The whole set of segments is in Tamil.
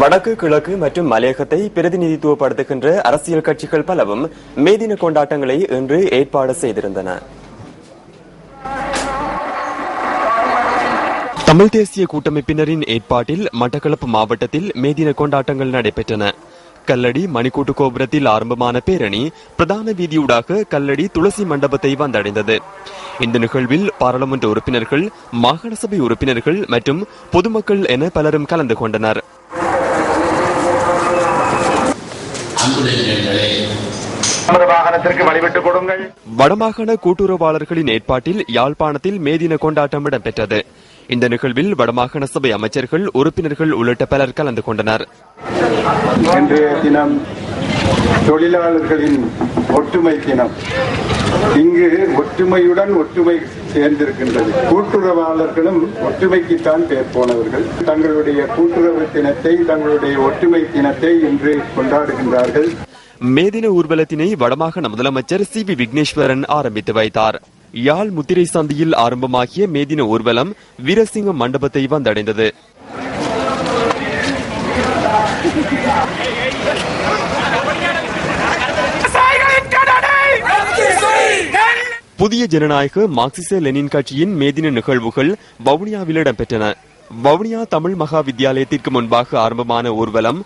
வடக்கு கிழக்கு மற்றும் மலையகத்தை பிரதிநிதித்துவப்படுத்துகின்ற அரசியல் கட்சிகள் பலவும் மேதின கொண்டாட்டங்களை இன்று ஏற்பாடு செய்திருந்தன. தமிழ் தேசிய கூட்டமைப்பினரின் ஏற்பாட்டில் மட்டக்களப்பு மாவட்டத்தில் மேதின கொண்டாட்டங்கள் நடைபெற்றன. கல்லடி மணிக்கூட்டு கோபுரத்தில் ஆரம்பமான பேரணி பிரதான வீதியூடாக கல்லடி துளசி மண்டபத்தை வந்தடைந்தது. இந்த நிகழ்வில் பாராளுமன்ற உறுப்பினர்கள் மாகாண சபை உறுப்பினர்கள் மற்றும் பொதுமக்கள் என பலரும் கலந்து கொண்டனர். கொடுங்கள். வடமாகாண கூட்டுறவாளர்களின் ஏற்பாட்டில் யாழ்ப்பாணத்தில் மேதின கொண்டாட்டம் இடம்பெற்றது. இந்த நிகழ்வில் வடமாகாண சபை அமைச்சர்கள் உறுப்பினர்கள் உள்ளிட்ட பலர் கலந்து கொண்டனர். இன்றைய தினம் தொழிலாளர்களின் ஒற்றுமை தினம். இங்கு ஒற்றுமையுடன் ஒற்றுமை சேர்ந்திருக்கின்றது. கூட்டுறவாளர்களும் ஒற்றுமைக்குத்தான் பேர் போனவர்கள். தங்களுடைய கூட்டுறவு தினத்தை தங்களுடைய ஒற்றுமை தினத்தை இன்று கொண்டாடுகின்றார்கள். மேதின ஊர்வலத்தினை வடமாகாண முதலமைச்சர் சி வி விக்னேஸ்வரன் ஆரம்பித்து வைத்தார். யாழ் முத்திரை சந்தியில் ஆரம்பமாகிய மேதின ஊர்வலம் வீரசிங்க மண்டபத்தை வந்தடைந்தது. புதிய ஜனநாயக மார்க்சிச லெனின் கட்சியின் மேதின நிகழ்வுகள் வவுனியாவில் இடம்பெற்றன. வவுனியா தமிழ் மகா வித்தியாலயத்திற்கு முன்பாக ஆரம்பமான ஊர்வலம்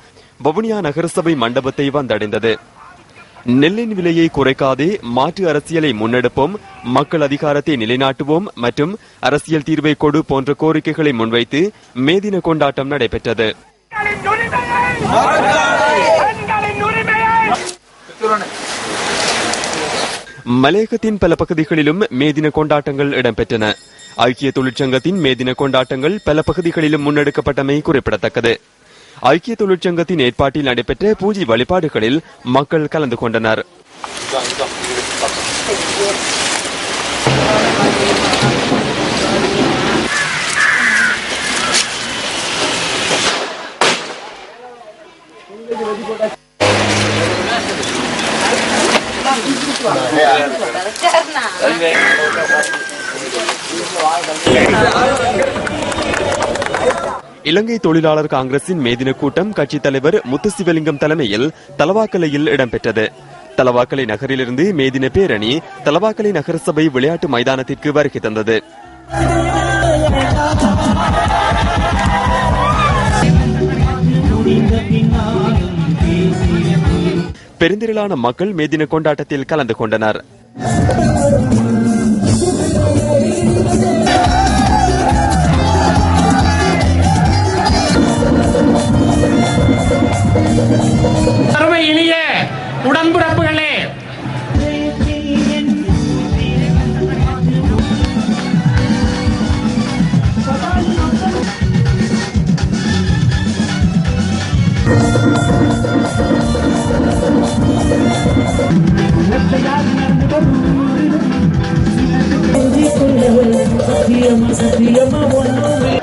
வவுனியா நகரசபை மண்டபத்தை வந்தடைந்தது. நெல்லின் விலையை குறைக்காதே மாற்று அரசியலை முன்னெடுப்போம் மக்கள் அதிகாரத்தை நிலைநாட்டுவோம் மற்றும் அரசியல் தீர்வை கொடு போன்ற கோரிக்கைகளை முன்வைத்து மேதின கொண்டாட்டம் நடைபெற்றது. பெண்களின் மலையகத்தின் பல பகுதிகளிலும் மேதின கொண்டாட்டங்கள் இடம்பெற்றன. ஐக்கிய தொழிற்சங்கத்தின் மேதின கொண்டாட்டங்கள் பல பகுதிகளிலும் முன்னெடுக்கப்பட்டமை குறிப்பிடத்தக்கது. ஐக்கிய தொழிற்சங்கத்தின் ஏற்பாட்டில் நடைபெற்ற பூஜை வழிபாடுகளில் மக்கள் கலந்து கொண்டனர். இலங்கை தொழிலாளர் காங்கிரசின் மேதின கூட்டம் கட்சித் தலைவர் முத்து சிவலிங்கம் தலைமையில் தலவாக்கலையில் இடம்பெற்றது. தலவாக்கலை நகரிலிருந்து மேதின பேரணி தலவாக்கலை நகரசபை விளையாட்டு மைதானத்திற்கு வருகை தந்தது. பெருந்திரளான மக்கள் மேதின கொண்டாட்டத்தில் கலந்து கொண்டனர். அருமை இனிய உடன்பிறப்புகளே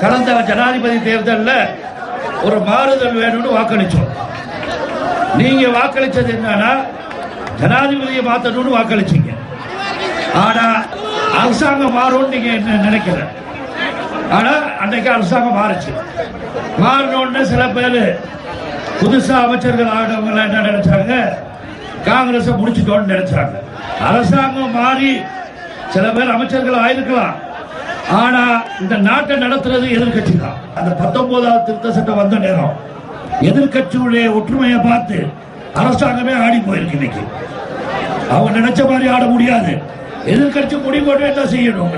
கடந்த ஜனாதிபதி தேர்தலில் ஒரு மாறுதல் வேணும்னு வாக்களிச்சோம். நீங்க வாக்களிச்சது என்னன்னா ஜனாதிபதியை மாத்தணும்னு வாக்களிச்சீங்க. ஆனா அரசாங்கம் மாறும் நீங்க என்ன நினைக்கிற ஆனா அன்னைக்கு அரசாங்கம் மாறுச்சு. மாறணும்னு சில பேர் புதுசா அமைச்சர்கள் ஆனவங்க என்ன நினைச்சாங்க? காங்கிரஸை முடிச்சுட்டோம்னு நினைச்சாங்க. அரசாங்கம் மாறி சில பேர் அமைச்சர்கள் ஆயிருக்கலாம். ஆனா இந்த நாட்டை நடத்துறது எதிர்கட்சி தான் அந்த பத்தொன்பதாவது திருத்த சட்டம் வந்த நேரம் எதிர்கட்சியுடைய ஒற்றுமையை பார்த்து அரசாங்கமே ஆடி போயிருக்கு இன்னைக்கு. அவங்க நினைச்ச மாதிரி ஆட முடியாது. எதிர்கட்சி முடிவு போட்டு என்ன செய்யணும்